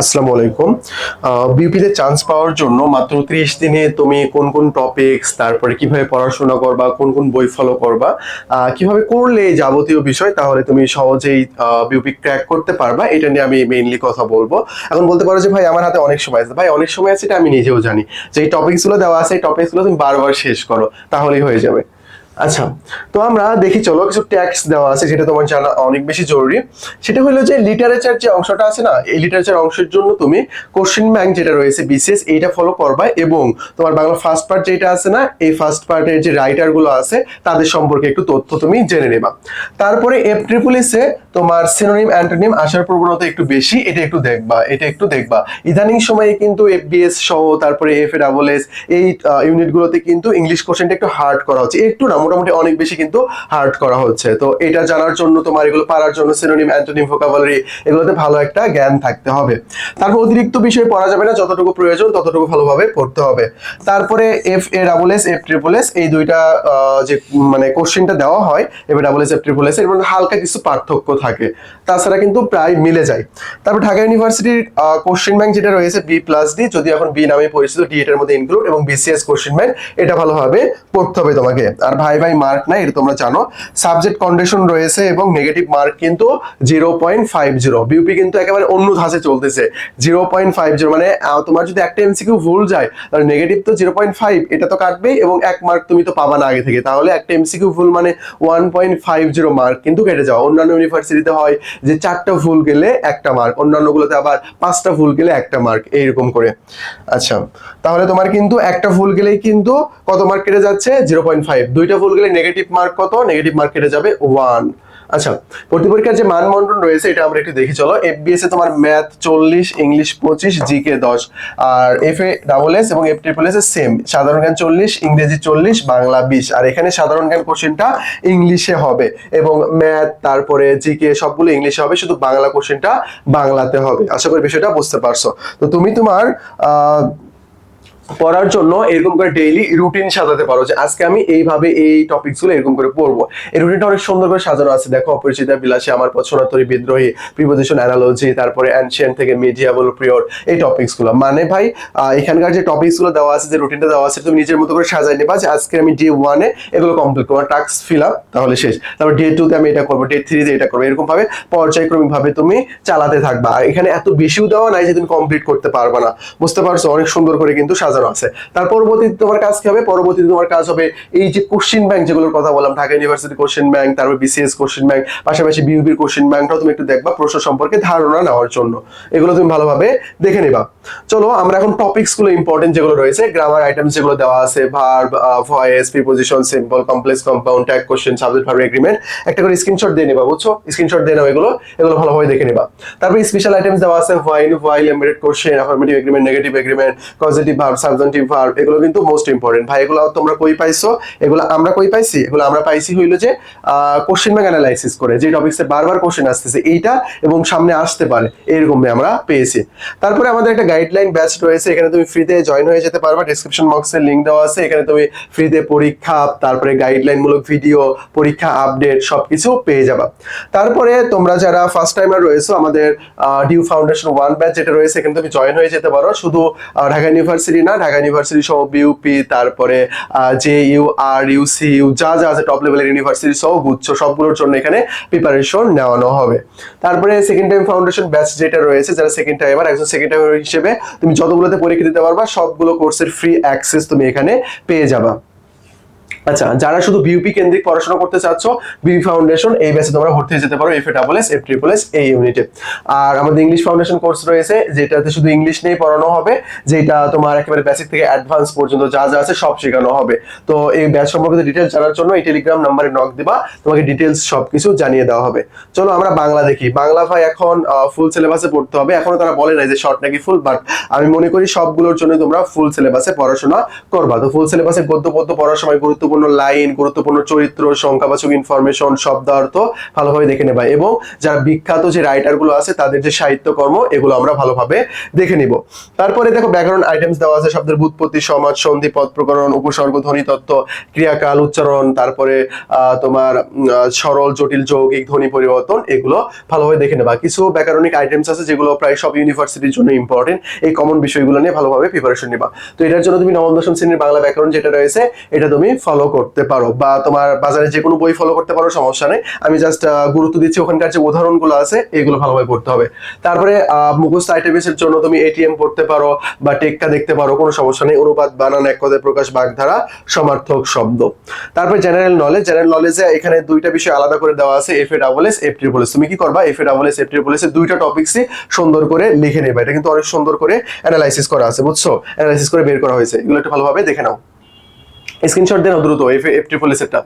আসসালামু আলাইকুম। বিউপিতে চান্স পাওয়ার জন্য মাত্র ত্রিশ দিনে তুমি কোন কোন টপিকস তারপরে কীভাবে পড়াশোনা করবা, কোন কোন বই ফলো করবা কীভাবে করলে যাবতীয় বিষয়, তাহলে তুমি সহজেই বিউপি ক্র্যাক করতে পারবা। এটা নিয়ে আমি মেইনলি কথা বলব। এখন বলতে পারো যে, ভাই, আমার হাতে অনেক সময় আছে। ভাই, অনেক সময় আছে এটা আমি নিজেও জানি। যে এই টপিকসগুলো দেওয়া আছে, এই টপিকসগুলো তুমি বারবার শেষ করো, তাহলেই হয়ে যাবে। আচ্ছা তো আমরা দেখি, চলো কিছু ট্যাক্স দেওয়া আছে যেটা তোমার জানা অনেক বেশি জরুরি। সেটা হলো যে লিটারেচার যে অংশটা আছে না, এই লিটারেচার অংশের জন্য তুমি কোশ্চেন ব্যাংক যেটা রয়েছে বিসিএস এইটা ফলো করবা এবং তোমার বাংলা ফার্স্ট পার্ট যেটা আছে না, এই ফার্স্ট পার্টের যে রাইটারগুলো আছে, তাদের সম্পর্কে একটু তথ্য তুমি জেনে নেবা। তারপরে এফ ট্রিপুলিসে তোমার সিনোনিম অ্যান্টোনিম আসার প্রবণতা একটু বেশি, এটা একটু দেখবা, এটা একটু দেখবা। ইদানিং সময়ে কিন্তু এফ এফবিএস সহ, তারপরে এফ এ ডাবল এস এই ইউনিটগুলোতে কিন্তু ইংলিশ কোশ্চেনটা একটু হার্ড করা হচ্ছে, একটু না মোটামুটি অনেক বেশি কিন্তু হার্ড করা হচ্ছে। তো এটা জানার জন্য তোমার এগুলো পারার জন্য সিনোনিম অ্যান্টোনিম ভোকাবুলারি এগুলোতে ভালো একটা জ্ঞান থাকতে হবে। তারপর অতিরিক্ত বিষয় পড়া যাবে না, যতটুকু প্রয়োজন ততটুকু ভালোভাবে পড়তে হবে। তারপরে F A double S F triple S এই দুইটা যে মানে কোশ্চেনটা দেওয়া হয় F double S F triple S এর মধ্যে হালকা কিছু পার্থক্য থাকে। তাছাড়া কিন্তু প্রায় মিলে যায়। তারপর ঢাকা ইউনিভার্সিটির কোশ্চেন ব্যাংক যেটা রয়েছে বি প্লাস ডি যদি এখন বি নামে পরিচিত ডি এটার মধ্যে ইনক্লুড এবং বিসিএস কোশ্চেন ব্যাংক এটা ভালোভাবে পড়তে হবে তোমাকে। আর ভাই ভাই মার্ক নাই এটা তোমরা জানো। সাবজেক্ট কন্ডিশন রয়েছে এবং নেগেটিভ মার্ক কিন্তু zero point five zero BUP কিন্তু একেবারে অন্য ধাঁচে চলতেছে। জিরো পয়েন্ট ফাইভ জিরো মানে তোমার যদি একটা এমসিকিউ ভুল যায়, তাহলে নেগেটিভ তো জিরো পয়েন্ট ফাইভ এটা তো কাটবেই এবং এক মার্ক তুমি তো পাবা না আগে থেকে। তাহলে একটা এমসিকিউ ভুল মানে one point five zero mark কিন্তু কেটে যাওয়া। অন্যান্য ইউনিভার্সিটিতে হয় যে চারটা ভুল গেলে একটা মার্ক অন্যান্যগুলোতে আবার পাঁচটা ভুল গেলে একটা মার্ক এইরকম করে। আচ্ছা তাহলে তোমার কিন্তু একটা ভুল গেলেই কিন্তু কত মার্ক কেটে যাচ্ছে? জিরো পয়েন্ট ফাইভ দুইটা ভুল গেলে নেগেটিভ মার্ক কত? নেগেটিভ মার্ক কেটে যাবে ওয়ান আচ্ছা ভর্তি পরীক্ষার যে মানমন্ডন রয়েছে, এটা আমরা একটু দেখি, চলো। এফবিএস এ তোমার ম্যাথ চল্লিশ ইংলিশ পঁচিশ জিকে দশ। আর এফ এ ডাবল এস এবং এফ ট্রিপল এস সেম সাধারণ জ্ঞান চল্লিশ, ইংরেজি চল্লিশ, বাংলা বিশ। আর এখানে সাধারণ জ্ঞান কোশ্চেনটা ইংলিশে হবে এবং ম্যাথ তারপরে জিকে সবগুলো ইংলিশে হবে, শুধু বাংলা কোশ্চেনটা বাংলাতে হবে। আশা করি বিষয়টা বুঝতে পারছ। তো তুমি তোমার, আহ পড়ার জন্য এরকম করে ডেইলি রুটিন সাজাতে পারো যে আজকে আমি এইভাবে এই টপিকসগুলো এরকম করে পড়ব। এই রুটিনটা অনেক সুন্দর করে সাজানো আছে। দেখো, অপরিচিতা, বিলাসী, আমার পছন্দতরী, বিদ্রোহী প্রিপোজিশন অ্যানালজি তারপরে অ্যানশিয়েন্ট থেকে মিডিয়াবল প্রিয়র এই টপিকসগুলো। মানে ভাই এখানকার যে টপিকসগুলো দেওয়া আছে, যে রুটিনটা দেওয়া আছে তুমি নিজের মতো করে সাজাই নেবা যে আজকে আমি ডে ওয়ানে এগুলো কমপ্লিট করব। টাস্ক ফিল আপ তাহলে শেষ। তারপর ডে টু তে আমি এটা করব ডে থ্রিতে এটা করব। এরকম ভাবে পর্যায়ক্রমিক ভাবে তুমি চালাতে থাকবা। আর এখানে এত বেশিও দেওয়া নাই যে তুমি কমপ্লিট করতে পারবা না। বুঝতে পারছ? অনেক সুন্দর করে কিন্তু সাজানো আছে। তার পরবর্তীতে তোমার কাজ কি হবে? পরবর্তীতে তোমার কাজ হবে এই যে কোশ্চেন ব্যাংক যেগুলোর কথা বললাম, ঢাকা ইউনিভার্সিটি কোশ্চেন ব্যাংক, তারপর বিসিএস কোশ্চেন ব্যাংক, পাশাপাশি বিউবির কোশ্চেন ব্যাংকটাও তুমি একটু দেখবা প্রশ্ন সম্পর্কে ধারণা নেওয়ার জন্য। এগুলো তুমি ভালোভাবে দেখে নিবা। চলো, আমরা এখন টপিকসগুলো ইম্পর্টেন্ট যেগুলো রয়েছে গ্রামার আইটেমস যেগুলো দেওয়া আছে verb voice preposition simple complex compound tag question subject verb agreement একটা করে স্ক্রিনশট দিয়ে নিবা, বুঝছ? স্ক্রিনশট দিয়ে নাও এগুলো এগুলো ভালোভাবে দেখে নিবা। তারপর স্পেশাল আইটেমস দেওয়া আছে while while embedded question affirmative agreement negative agreement positive verb subjective verb এগুলো কিন্তু মোস্ট ইম্পর্টেন্ট ভাই, এগুলো তোমরা কই পাইছো? এগুলো আমরা কই পাইছি? এগুলো আমরা পাইছি হইল যে কোশ্চেন ব্যাংক অ্যানালাইসিস করে, যে টপিকসে বারবার কোশ্চেন আসতেছে, এইটা এবং সামনে আসতে পারে, এরকম আমরা পেয়েছি। তারপরে আমাদের একটা গাইডলাইন ব্যাচ রয়েছে, এখানে তুমি ফ্রিতে জয়েন হয়ে যেতে পারবা। ডিসক্রিপশন বক্সে লিংক দেওয়া আছে, এখানে তুমি ফ্রিতে পরীক্ষা, তারপরে গাইডলাইন মূলক ভিডিও পরীক্ষা আপডেট সবকিছু পেয়ে যাবা। তারপরে তোমরা যারা ফার্স্ট টাইমার রয়েছে, আমাদের ডিউ ফাউন্ডেশন ওয়ান ব্যাচ যেটা রয়েছে, এখানে তুমি জয়েন হয়ে যেতে পারো। শুধু ঢাকা ইউনিভার্সিটি না, ঢাকা ইউনিভার্সিটি সহ বিউপি তারপরে J U R U C U যা যা আছে টপ লেভেলের ইউনিভার্সিটি সহ গুচ্ছ, সবগুলোর জন্য এখানে প্রিপারেশন নেওয়ানো হবে। তারপরে সেকেন্ড টাইম ফাউন্ডেশন ব্যাচ যেটা রয়েছে, যারা সেকেন্ড টাইমার একজন সেকেন্ড টাইমার হিসেবে তুমি যতগুলোতে পরীক্ষা দিতে পারবা সবগুলো কোর্সের ফ্রি অ্যাক্সেস তুমি এখানে পেয়ে যাবা। আচ্ছা যারা শুধু বিউপি কেন্দ্রিক পড়াশোনা করতে চাচ্ছ বিউপি ফাউন্ডেশন এই ব্যাচে তোমরা ভর্তি হয়ে যেতে পারো F A double S F triple S এই ইউনিটে আর আমাদের ইংলিশ ফাউন্ডেশন কোর্স রয়েছে, যেটাতে শুধু ইংলিশ নিয়ে পড়ানো হবে, যেটা তোমার একেবারে বেসিক থেকে অ্যাডভান্স পর্যন্ত যা যা আছে সব শেখানো হবে। তো এই ব্যাচ সম্পর্কিত ডিটেলস জানার জন্য এই টেলিগ্রাম নাম্বারে নক দিবা, তোমাকে ডিটেলস সবকিছু জানিয়ে দেওয়া হবে। চলো আমরা বাংলা দেখি। বাংলা ভাই এখন ফুল সিলেবাসে পড়তে হবে। এখনও তারা বলে নাই যে শর্ট নাকি ফুল বাট আমি মনে করি সবগুলোর জন্য তোমরা ফুল সিলেবাসে পড়াশোনা করবা। তো ফুল সিলেবাসে গদ্য পদ্য পড়ার সময় গুরুত্বপূর্ণ গুরুত্বপূর্ণ লাইন, গুরুত্বপূর্ণ চরিত্র, সংখ্যাবাচক ইনফরমেশন শব্দার্থ ভালোভাবে দেখে নেবা এবং যারা বিখ্যাত যে রাইটারগুলো আছে, তাদের যে সাহিত্যকর্ম, এগুলো আমরা ভালোভাবে দেখে নিব। তারপরে দেখো ব্যাকরণ আইটেমস দেওয়া আছে, শব্দের বুৎপত্তি, সমাজ, সন্ধি, পদ প্রকরণ, উপসর্গ, ধ্বনি, তত্ত্ব, ক্রিয়াকাল, উচ্চারণ, তারপরে তোমার সরল, জটিল, যৌগিক, ধ্বনি পরিবর্তন, এগুলো ভালোভাবে দেখে নেবা। কিছু ব্যাকরণিক আইটেমস আছে, যেগুলো প্রায় সব ইউনিভার্সিটির জন্য ইম্পর্টেন্ট এই কমন বিষয়গুলো নিয়ে ভালোভাবে প্রিপারেশন নিবা। তো এটার জন্য তুমি নবম, দশম শ্রেণির বাংলা ব্যাকরণ যেটা রয়েছে, এটা তুমি ফলো করতে পারো বা তোমার বাজারে যে কোনো বই ফলো করতে পারো, সমস্যা নেই। আমি জাস্ট গুরুত্ব দিচ্ছি, ওখানকার যে উদাহরণগুলো আছে, এগুলো ভালোভাবে পড়তে হবে। তারপরে মুখস্থ আইটেমস এর জন্য তুমি এটিএম পড়তে পারো বা টেক্কা দেখতে পারো, কোনো সমস্যা নেই। অনুপাত, বানান, এক কথায় প্রকাশ, বাগধারা, সমার্থক শব্দ। তারপরে জেনারেল নলেজ জেনারেল নলেজে এখানে দুইটা বিষয় আলাদা করে দেওয়া আছে F A double S F triple S তুমি কি করবা? F A double S F triple S দুইটা টপিক্সই সুন্দর করে লিখে নেবে। এটা কিন্তু অনেক সুন্দর করে অ্যানালাইসিস করা আছে, বুঝছ? অ্যানালাইসিস করে বের করা হয়েছে। এগুলো একটু ভালোভাবে দেখে নাও। স্ক্রিনশট দেন দ্রুত এফ এফ ট্রিপল এস এরটা।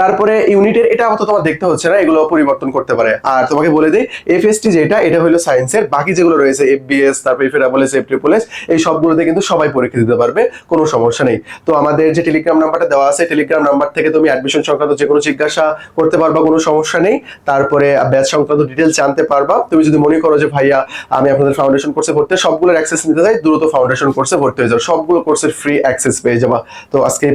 তারপরে ইউনিটের, এটা আপাতত তোমার দেখতে হচ্ছে না, এগুলো পরিবর্তন করতে পারে। আর তোমাকে বলে দিই এফএসটি যেটা, এটা হলো সায়েন্সের বাকি যেগুলো রয়েছে এফবিএস তারপর F double S F triple S এই সবগুলোতে কিন্তু সবাই পরীক্ষা দিতে পারবে, কোনো সমস্যা নেই। তো আমাদের যে টেলিগ্রাম নাম্বারটা দেওয়া আছে টেলিগ্রাম নাম্বার থেকে তুমি অ্যাডমিশন সংক্রান্ত যে কোনো জিজ্ঞাসা করতে পারবা, কোনো সমস্যা নেই। তারপরে ব্যাচ সংক্রান্ত ডিটেলস জানতে পারবা। তুমি যদি মনে করো যে, ভাইয়া, আমি আপনাদের ফাউন্ডেশন কোর্সে ভর্তি সবগুলোর অ্যাক্সেস নিতে চাই, দ্রুত ফাউন্ডেশন কোর্সে ভর্তি হয়ে যাও। সবগুলো কোর্সের ফ্রি অ্যাক্সেস পেয়ে যাবা। তো আজকে এই